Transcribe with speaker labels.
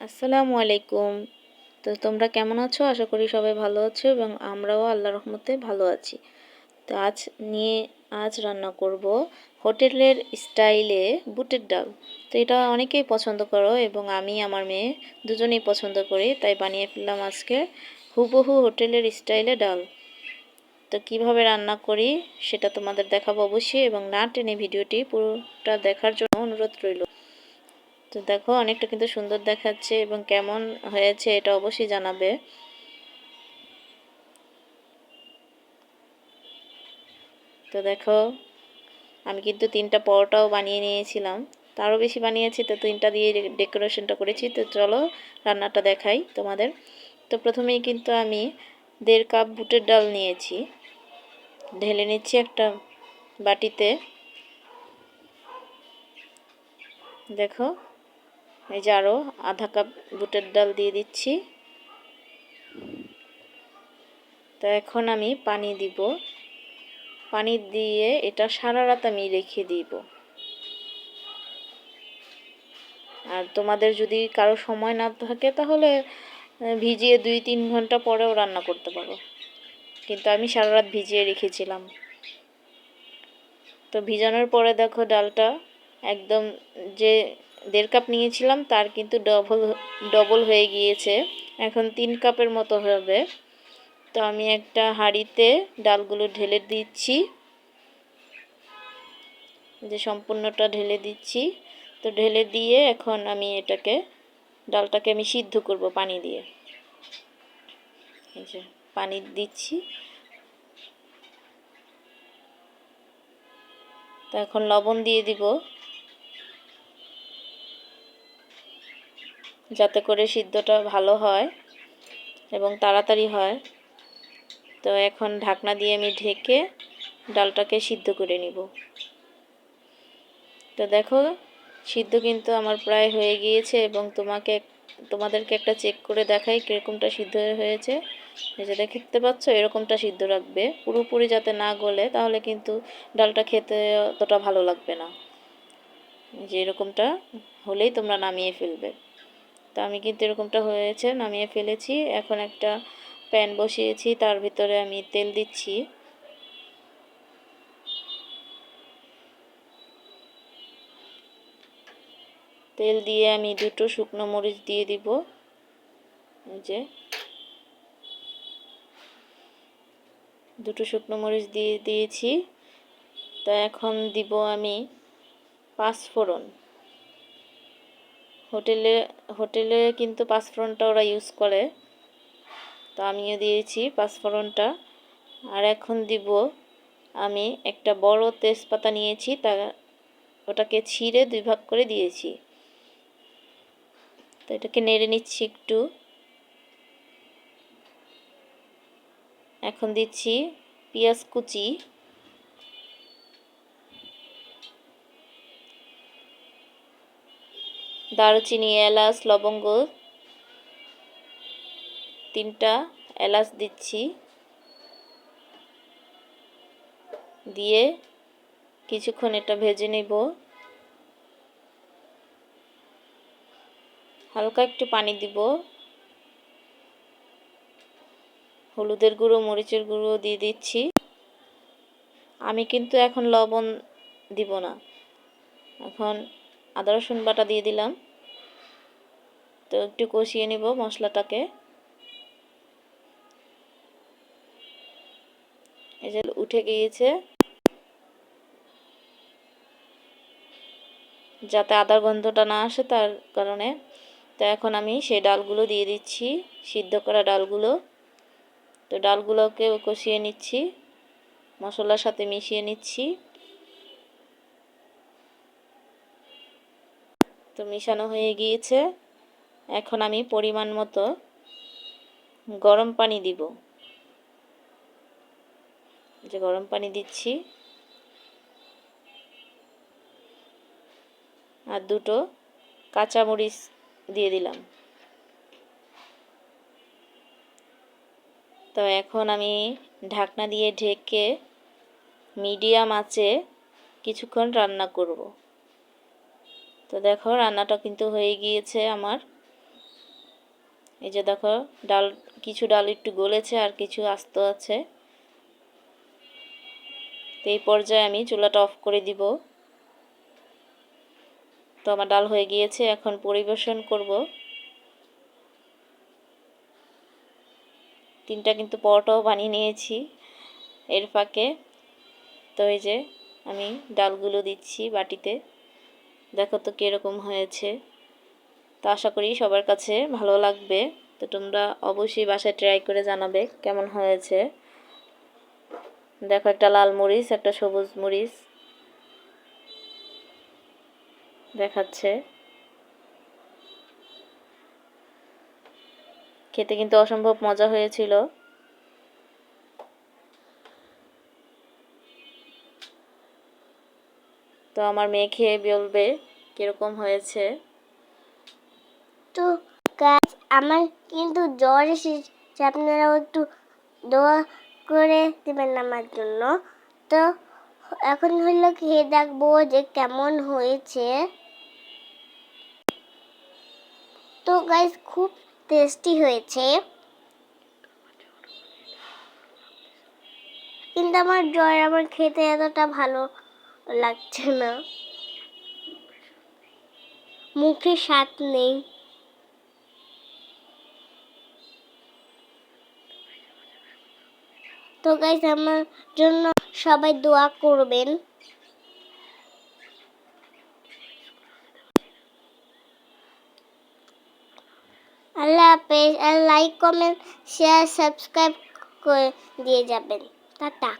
Speaker 1: আসসালামু আলাইকুম। তো তোমরা কেমন আছো? আশা করি সবাই ভালো আছো এবং আমরাও আল্লাহ রহমতে ভালো আছি। তো আজ নিয়ে, আজ রান্না করব হোটেলের স্টাইলে বুটের ডাল। তো এটা অনেকেই পছন্দ করো এবং আমি, আমার মেয়ে দুজনেই পছন্দ করি, তাই বানিয়ে ফেললাম আজকে হুবহু হোটেলের স্টাইলে ডাল। তো কীভাবে রান্না করি সেটা তোমাদের দেখাবো অবশ্যই এবং না টেনে ভিডিওটি পুরোটা দেখার জন্য অনুরোধ রইল। তো দেখো, অনেকটা কিন্তু সুন্দর দেখাচ্ছে এবং কেমন হয়েছে এটা অবশ্যই জানাবে। তো দেখো, আমি কিন্তু তিনটা পরোটাও বানিয়ে নিয়েছিলাম। তারও বেশি বানিয়েছি, তো তিনটা দিয়ে ডেকোরেশনটা করেছি। তো চলো, রান্নাটা দেখাই তোমাদের। তো প্রথমেই কিন্তু আমি দেড় কাপ বুটের ডাল নিয়েছি। ঢেলে নিচ্ছি একটা বাটিতে। দেখো এই যে আরও আধা কাপ বুটের ডাল দিয়ে দিচ্ছি। তো এখন আমি পানি দিব। পানি দিয়ে এটা সারা রাত আমি রেখে দিব। আর তোমাদের যদি কারও সময় না থাকে তাহলে ভিজিয়ে দুই তিন ঘণ্টা পরেও রান্না করতে পারো। কিন্তু আমি সারা রাত ভিজিয়ে রেখেছিলাম। তো ভিজানোর পরে দেখো ডালটা একদম যে দেড় কাপ নিয়েছিলাম, তার কিন্তু ডবল ডবল হয়ে গিয়েছে। এখন তিন কাপের মতো হবে। তো আমি একটা হাঁড়িতে ডালগুলো ঢেলে দিচ্ছি। যে সম্পূর্ণটা ঢেলে দিচ্ছি। তো ঢেলে দিয়ে এখন আমি এটাকে, ডালটাকে আমি সিদ্ধ করব পানি দিয়ে। পানি দিচ্ছি। তো এখন লবণ দিয়ে দিব। যাতে করে সিদ্ধটা ভালো হয় এবং তাড়াতাড়ি হয়। তো এখন ঢাকনা দিয়ে আমি ঢেকে ডালটাকে সিদ্ধ করে নিব। তো দেখো, সিদ্ধ কিন্তু আমার প্রায় হয়ে গিয়েছে এবং তোমাকে তোমাদেরকে একটা চেক করে দেখাই কীরকমটা সিদ্ধ হয়েছে। যে দেখতে পাচ্ছ, এরকমটা সিদ্ধ রাখবে পুরোপুরি যাতে না গলে, তাহলে কিন্তু ডালটা খেতে অতটা ভালো লাগবে না। যে এরকমটা হলেই তোমরা নামিয়ে ফেলবে। তো আমি কিন্তু এরকমটা হয়েছে, নামিয়ে ফেলেছি। এখন একটা প্যান বসিয়েছি, তার ভিতরে আমি তেল দিচ্ছি। তেল দিয়ে আমি দুটো শুকনো মরিচ দিয়ে দিব। যে। দুটো শুকনো মরিচ দিয়ে দিয়েছি। তো এখন দিব আমি পাঁচ ফোড়ন হোটেলে হোটেলে কিন্তু পাঁচফোড়নটা ওরা ইউজ করে। তো আমিও দিয়েছি পাঁচফোড়নটা আর এখন দিব আমি একটা বড় তেজপাতা নিয়েছি, তা ওটাকে ছিঁড়ে দুই ভাগ করে দিয়েছি। তো এটাকে নেড়ে নিচ্ছি একটু। এখন দিচ্ছি পেঁয়াজ কুচি। দারুচিনি, এলাচ, লবঙ্গ তিনটা এলাচ দিচ্ছি। দিয়ে কিছুক্ষণ এটা ভেজে নেব। হালকা একটু পানি দিব। হলুদের গুঁড়ো, মরিচের গুঁড়ো দিয়ে দিচ্ছি। আমি কিন্তু এখন লবণ দিব না। এখন আদা, রসুন বাটা দিয়ে দিলাম। তো একটু কষিয়ে নিব মশলাটাকে। উঠে গিয়েছে। যাতে আদার গন্ধটা না আসে তার কারণে। তো এখন আমি সেই ডালগুলো দিয়ে দিচ্ছি, সিদ্ধ করা ডালগুলো। তো ডালগুলোকে কষিয়ে নিচ্ছি, মশলার সাথে মিশিয়ে নিচ্ছি। তো মিশানো হয়ে গিয়েছে। এখন আমি পরিমাণ মতো গরম পানি দিব। যে গরম পানি দিচ্ছি। আর দুটো কাঁচামরিচ দিয়ে দিলাম। তো এখন আমি ঢাকনা দিয়ে ঢেকে মিডিয়াম আঁচে কিছুক্ষণ রান্না করব। তো দেখো, রান্নাটা কিন্তু হয়ে গিয়েছে আমার। এই যে দেখো, ডাল, কিছু ডাল একটু গলেছে আর কিছু আস্ত আছে। তো এই পর্যায়ে আমি চুলাটা অফ করে দিব। তো আমার ডাল হয়ে গিয়েছে, এখন পরিবেশন করব। তিনটা কিন্তু পরোটাও বানিয়ে নিয়েছি এর ফাঁকে। তো এই যে আমি ডালগুলো দিচ্ছি বাটিতে। দেখো তো কীরকম হয়েছে। তো আশা করি সবার কাছে ভালো লাগবে। তো তোমরা অবশ্যই বাসায় ট্রাই করে জানাবে কেমন হয়েছে। দেখো একটা লাল মরিচ, একটা সবুজ মরিচ দেখাচ্ছে। খেতে কিন্তু অসম্ভব মজা হয়েছিল। তো আমার মেয়ে খেয়ে বলবে কীরকম হয়েছে।
Speaker 2: তো গাছ আমার কিন্তু জ্বর এসেছে আপনারাও একটু দোয়া করে দেবেন আমার জন্য। তো এখন হলো খেয়ে দেখব যে কেমন হয়েছে। তো গাইস খুব টেস্টি হয়েছে। কিন্তু আমার জ্বর আমার খেতে এতটা ভালো লাগছে না। মুখে স্বাদ নেই। তো গাইস আমার জন্য সবাই দোয়া করবেন। আল্লাহ হাফেজ, আর লাইক কমেন্ট শেয়ার সাবস্ক্রাইব করে দিয়ে যাবেন। টাটা।